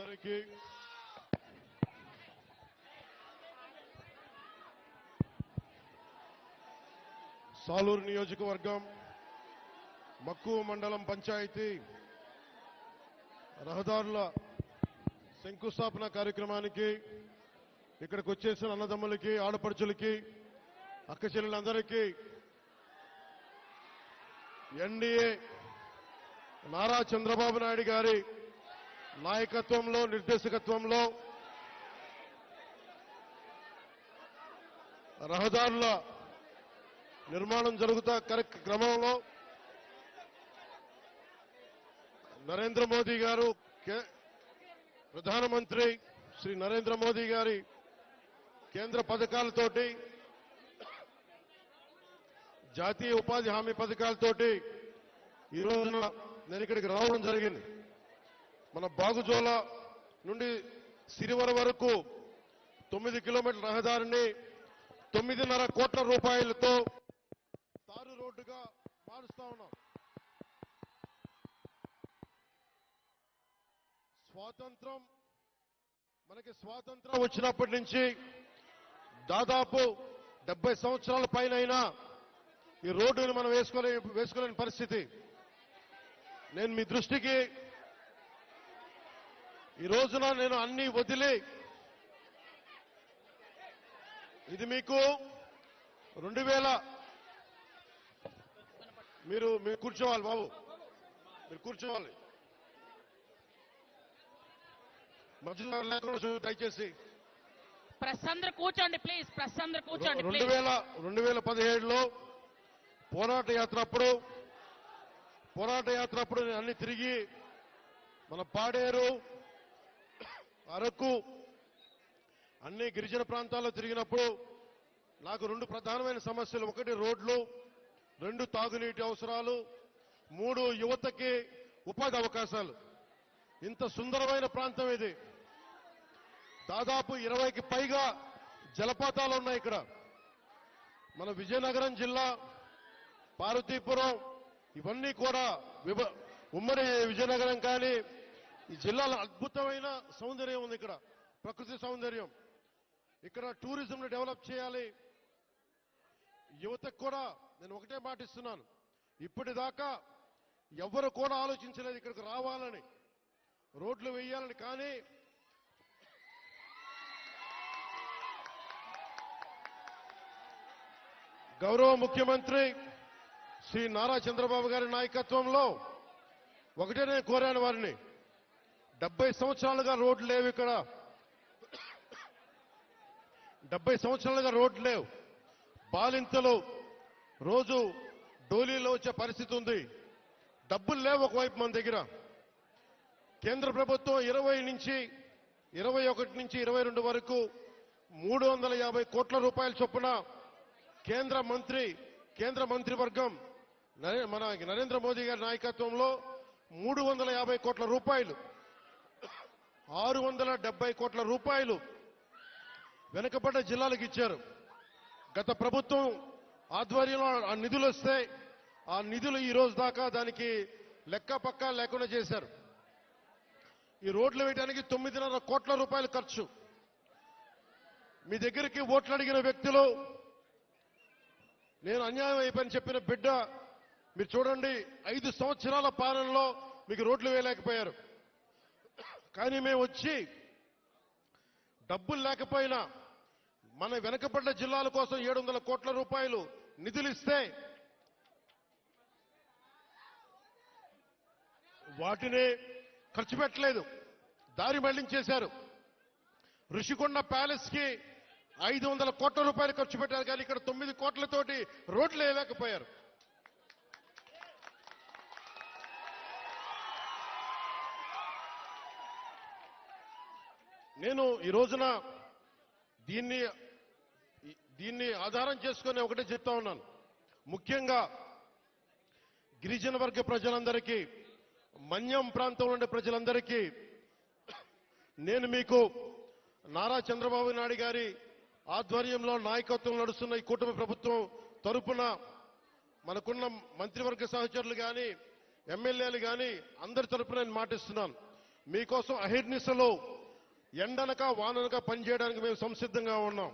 అందరికీ. సాలూరు నియోజకవర్గం మక్కువ మండలం పంచాయతీ రహదారుల శంకుస్థాపన కార్యక్రమానికి ఇక్కడికి వచ్చేసిన అన్నదమ్ములకి ఆడపడుచులకి అక్క చెల్లెలందరికీ ఎన్డీఏ నారా చంద్రబాబు నాయుడు గారి నాయకత్వంలో నిర్దేశకత్వంలో రహదారుల నిర్మాణం జరుగుతా కరెక్ట్ క్రమంలో నరేంద్ర మోదీ గారు కే- ప్రధానమంత్రి శ్రీ నరేంద్ర మోదీ గారి కేంద్ర పథకాలతోటి జాతీయ ఉపాధి హామీ పథకాలతోటి ఈ రోజున నేను ఇక్కడికి రావడం జరిగింది. మన బాగుజోల నుండి సిరివర వరకు తొమ్మిది కిలోమీటర్ల రహదారిని తొమ్మిదిన్నర కోట్ల రూపాయలతో తారు రోడ్డుగా మారుస్తా ఉన్నాం. స్వాతంత్రం మనకి స్వాతంత్రం వచ్చినప్పటి నుంచి దాదాపు డెబ్బై సంవత్సరాల పైన ఈ రోడ్డుని మనం వేసుకోలే వేసుకోలేని పరిస్థితి. నేను మీ దృష్టికి ఈ రోజున నేను అన్ని వదిలి ఇది మీకు రెండు వేల మీరు మీరు కూర్చోవాలి బాబు. మీరు కూర్చోవాలి. మధ్యలో లేకుండా దయచేసి అందరు కూర్చోండి ప్లీజ్ అందరు కూర్చోండి రెండు వేల రెండు వేల పదిహేడులో పోరాట యాత్ర అప్పుడు పోరాట యాత్ర అప్పుడు నేను అన్ని తిరిగి మన పాడేరు అరకు అన్ని గిరిజన ప్రాంతాల్లో తిరిగినప్పుడు నాకు రెండు ప్రధానమైన సమస్యలు. ఒకటి రోడ్లు రెండు తాగునీటి అవసరాలు మూడు యువతకి ఉపాధి అవకాశాలు. ఇంత సుందరమైన ప్రాంతం ఇది. దాదాపు ఇరవైకి పైగా జలపాతాలు ఉన్నాయి ఇక్కడ. మన విజయనగరం జిల్లా పార్వతీపురం ఇవన్నీ కూడా విభ ఉమ్మడి విజయనగరం కానీ ఈ జిల్లాలో అద్భుతమైన సౌందర్యం ఉంది ఇక్కడ. ప్రకృతి సౌందర్యం. ఇక్కడ టూరిజంను డెవలప్ చేయాలి. యువతకు కూడా నేను ఒకటే మాటిస్తున్నాను ఇప్పటిదాకా ఎవరు కూడా ఆలోచించలేదు ఇక్కడికి రావాలని. రోడ్లు వేయాలని కానీ గౌరవ ముఖ్యమంత్రి శ్రీ నారా చంద్రబాబు గారి నాయకత్వంలో ఒకటే నేను కోరాను వారిని. డెబ్బై సంవత్సరాలుగా రోడ్లు లేవు ఇక్కడ. డెబ్బై సంవత్సరాలుగా రోడ్లు లేవు. బాలింతలు రోజు డోలీలో వచ్చే పరిస్థితి ఉంది. డబ్బులు లేవు ఒకవైపు మన దగ్గర. కేంద్ర ప్రభుత్వం ఇరవై నుంచి ఇరవై ఒకటి నుంచి ఇరవై రెండు వరకు మూడు వందల యాభై కోట్ల రూపాయల చొప్పున కేంద్ర మంత్రి కేంద్ర మంత్రివర్గం నరే- మన నరేంద్ర మోదీ గారి నాయకత్వంలో మూడు వందల యాభై కోట్ల రూపాయలు ఆరు వందల డెబ్బై కోట్ల రూపాయలు వెనుకబడ్డ జిల్లాలకు ఇచ్చారు. గత ప్రభుత్వం ఆధ్వర్యంలో ఆ నిధులు వస్తే ఆ నిధులు ఈ రోజు దాకా దానికి లెక్క పక్క లేకుండా చేశారు. ఈ రోడ్లు వేయడానికి తొమ్మిదిన్నర కోట్ల రూపాయలు ఖర్చు. మీ దగ్గరికి ఓట్లు అడిగిన వ్యక్తులు నేను అన్యాయం అయిపోయిన చెప్పిన బిడ్డ మీరు చూడండి ఐదు సంవత్సరాల పాలనలో మీకు రోడ్లు వేయలేకపోయారు. కానీ మేము వచ్చి డబ్బులు లేకపోయినా మన వెనకబడ్డ జిల్లాల కోసం ఏడు వందల కోట్ల రూపాయలు నిధులు ఇస్తే వాటిని ఖర్చు పెట్టలేదు. దారి మళ్ళించేశారు. ఋషికొండ ప్యాలెస్కి ఐదు వందల కోట్ల రూపాయలు ఖర్చు పెట్టారు కానీ ఇక్కడ తొమ్మిది కోట్లతోటి రోడ్లు వేయలేకపోయారు. నేను ఈ రోజున దీన్ని దీన్ని ఆధారం చేసుకొని ఒకటే చెప్తా ఉన్నాను. ముఖ్యంగా గిరిజన వర్గ ప్రజలందరికీ మన్యం ప్రాంతంలో ఉండే ప్రజలందరికీ నేను మీకు నారా చంద్రబాబు నాయుడు గారి ఆధ్వర్యంలో నాయకత్వం నడుస్తున్న ఈ కూటమి ప్రభుత్వం తరపున మనకున్న మంత్రివర్గ సహచరులు కానీ ఎమ్మెల్యేలు కానీ అందరి తరపున నేను మాటిస్తున్నాను. మీకోసం అహిర్నిశలో ఎండనక వాననక పనిచేయడానికి మేము సంసిద్ధంగా ఉన్నాం.